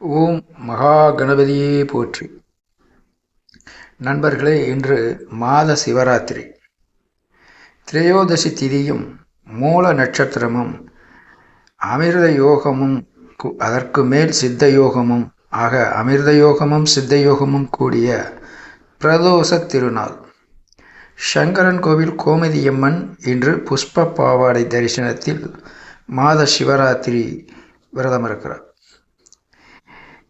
ஓம் மகா கணபதியே போற்றி. நண்பர்களே இன்று மாத சிவராத்திரி. திரையோதசி திதியும் மூல நட்சத்திரமும் அமிர்த யோகமும் அதற்கு மேல் சித்த யோகமும் ஆக அமிர்த யோகமும் சித்த யோகமும் கூடிய பிரதோஷ திருநாள். சங்கரன் கோவில் கோமதியம்மன் இன்று புஷ்ப பாவாடை தரிசனத்தில் மாத சிவராத்திரி விரதம் இருக்கிறார்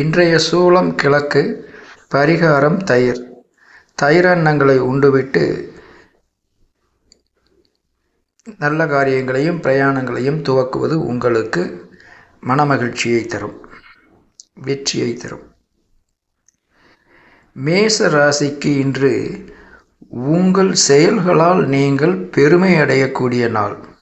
இன்றைய சூளம் கிழக்கு பரிகாரம் தயிர். தயிரன்னங்களை உண்டுவிட்டு நல்ல காரியங்களையும் பிரயாணங்களையும் துவக்குவது உங்களுக்கு மனமகிழ்ச்சியை தரும் வெற்றியை தரும். மேச ராசிக்கு இன்று உங்கள் செயல்களால் நீங்கள் பெருமை அடையக்கூடிய நாள்.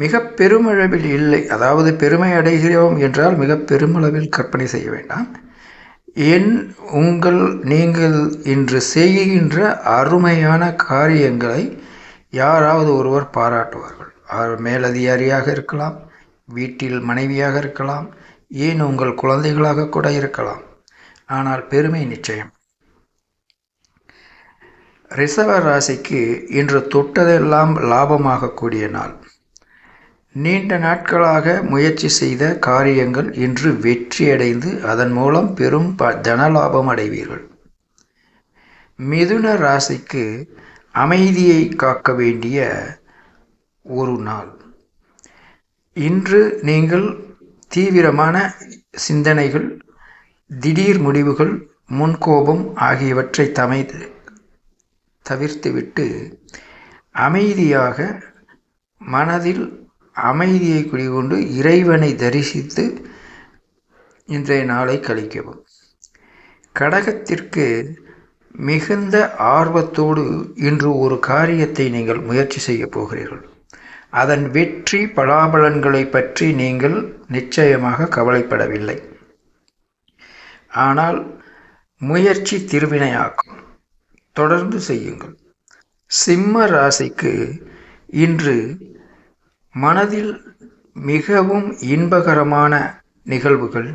மிக பெருமளவில் இல்லை. அதாவது பெருமை அடைகிறோம் என்றால் மிக பெருமளவில் கற்பனை செய்ய வேண்டாம். என் உங்கள் நீங்கள் இன்று செய்கின்ற அருமையான காரியங்களை யாராவது ஒருவர் பாராட்டுவார்கள். அவர் மேலதிகாரியாக இருக்கலாம் வீட்டில் மனைவியாக இருக்கலாம் ஏன் உங்கள் குழந்தைகளாக கூட இருக்கலாம். ஆனால் பெருமை நிச்சயம். ரிசவ ராசிக்கு இன்று தொட்டதெல்லாம் லாபமாகக்கூடிய நாள். நீண்ட நாட்களாக முயற்சி செய்த காரியங்கள் இன்று வெற்றியடைந்து அதன் மூலம் பெரும் ப தனலாபம் அடைவீர்கள். மிதுன ராசிக்கு அமைதியை காக்க வேண்டிய ஒரு நாள். இன்று நீங்கள் தீவிரமான சிந்தனைகள் திடீர் முடிவுகள் முன்கோபம் ஆகியவற்றை தமை தவிர்த்துவிட்டு அமைதியாக மனதில் அமைதியை குடிகொண்டு இறைவனை தரிசித்து இன்றைய நாளை கழிக்கவும். கடகத்திற்கு மிகுந்த ஆர்வத்தோடு இன்று ஒரு காரியத்தை நீங்கள் முயற்சி செய்ய போகிறீர்கள். அதன் வெற்றி பலாபலன்களை பற்றி நீங்கள் நிச்சயமாக கவலைப்படவில்லை. ஆனால் முயற்சி திருவினையாக்கும். தொடர்ந்து செய்யுங்கள். சிம்ம ராசிக்கு இன்று மனதில் மிகவும் இன்பகரமான நிகழ்வுகள்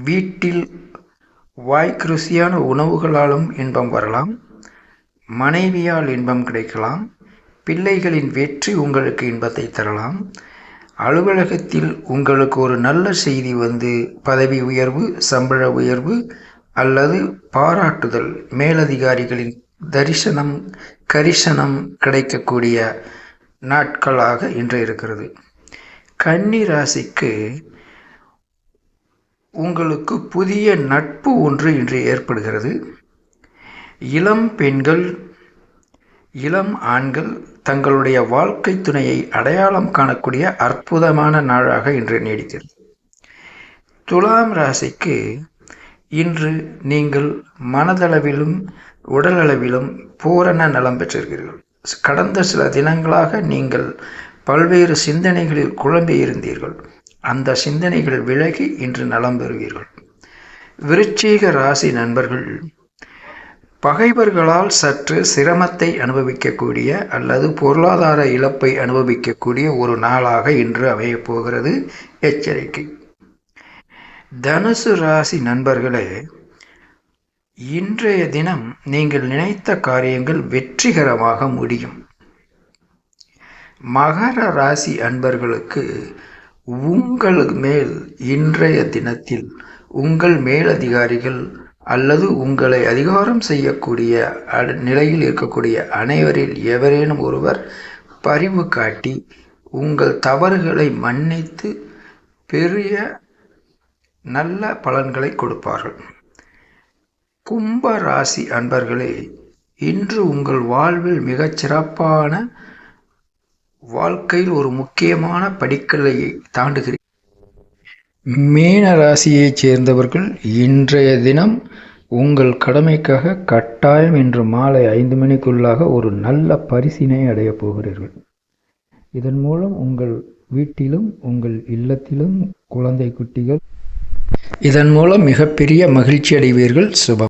வீட்டில் வாய்க்கு ருசியான உணவுகளாலும் இன்பம் வரலாம் மனைவியால் இன்பம் கிடைக்கலாம் பிள்ளைகளின் வெற்றி உங்களுக்கு இன்பத்தை தரலாம் அலுவலகத்தில் உங்களுக்கு ஒரு நல்ல செய்தி வந்து பதவி உயர்வு சம்பள உயர்வு அல்லது பாராட்டுதல் மேலதிகாரிகளின் தரிசனம் கரிசனம் கிடைக்கக்கூடிய நாட்களாக இன்று இருக்கிறது. கன்னி ராசிக்கு உங்களுக்கு புதிய நட்பு ஒன்று இன்று ஏற்படுகிறது. இளம் பெண்கள் இளம் ஆண்கள் தங்களுடைய வாழ்க்கை துணையை அடையாளம் காணக்கூடிய அற்புதமான நாளாக இன்று நீடிக்கிறது. துலாம் ராசிக்கு இன்று நீங்கள் மனதளவிலும் உடலளவிலும் பூரண நலம் பெற்றிருக்கிறீர்கள். கடந்த சில தினங்களாக நீங்கள் பல்வேறு சிந்தனைகளில் குழம்பி இருந்தீர்கள். அந்த சிந்தனைகள் விலகி இன்று நலம் பெறுவீர்கள். விருச்சீக ராசி நண்பர்கள் பகைவர்களால் சற்று சிரமத்தை அனுபவிக்கக்கூடிய அல்லது பொருளாதார இழப்பை அனுபவிக்கக்கூடிய ஒரு நாளாக இன்று அமையப் போகிறது. எச்சரிக்கை. தனுசு ராசி நண்பர்களே இன்றைய தினம் நீங்கள் நினைத்த காரியங்கள் வெற்றிகரமாக முடியும். மகர ராசி அன்பர்களுக்கு உங்கள் மேல் இன்றைய தினத்தில் உங்கள் மேலதிகாரிகள் அல்லது உங்களை அதிகாரம் செய்யக்கூடிய அ- நிலையில் இருக்கக்கூடிய அனைவரில் எவரேனும் ஒருவர் பரிவு காட்டி உங்கள் தவறுகளை மன்னித்து பெரிய நல்ல பலன்களை கொடுப்பார்கள். கும்ப ராசி அன்பர்களே இன்று உங்கள் வாழ்வில் மிகச் சிறப்பான வாழ்க்கையில் ஒரு முக்கியமான படிக்கலையை தாண்டுகிறீர்கள் மீன ராசியைச் சேர்ந்தவர்கள் இன்றைய தினம் உங்கள் கடமைக்காக கட்டாயம் இன்று மாலை ஐந்து மணிக்குள்ளாக ஒரு நல்ல பரிசினை அடையப் போகிறீர்கள். இதன் மூலம் உங்கள் வீட்டிலும் உங்கள் இல்லத்திலும் குழந்தை குட்டிகள் இதன் மூலம் மிகப்பெரிய மகிழ்ச்சி அடைவீர்கள். சுபம்.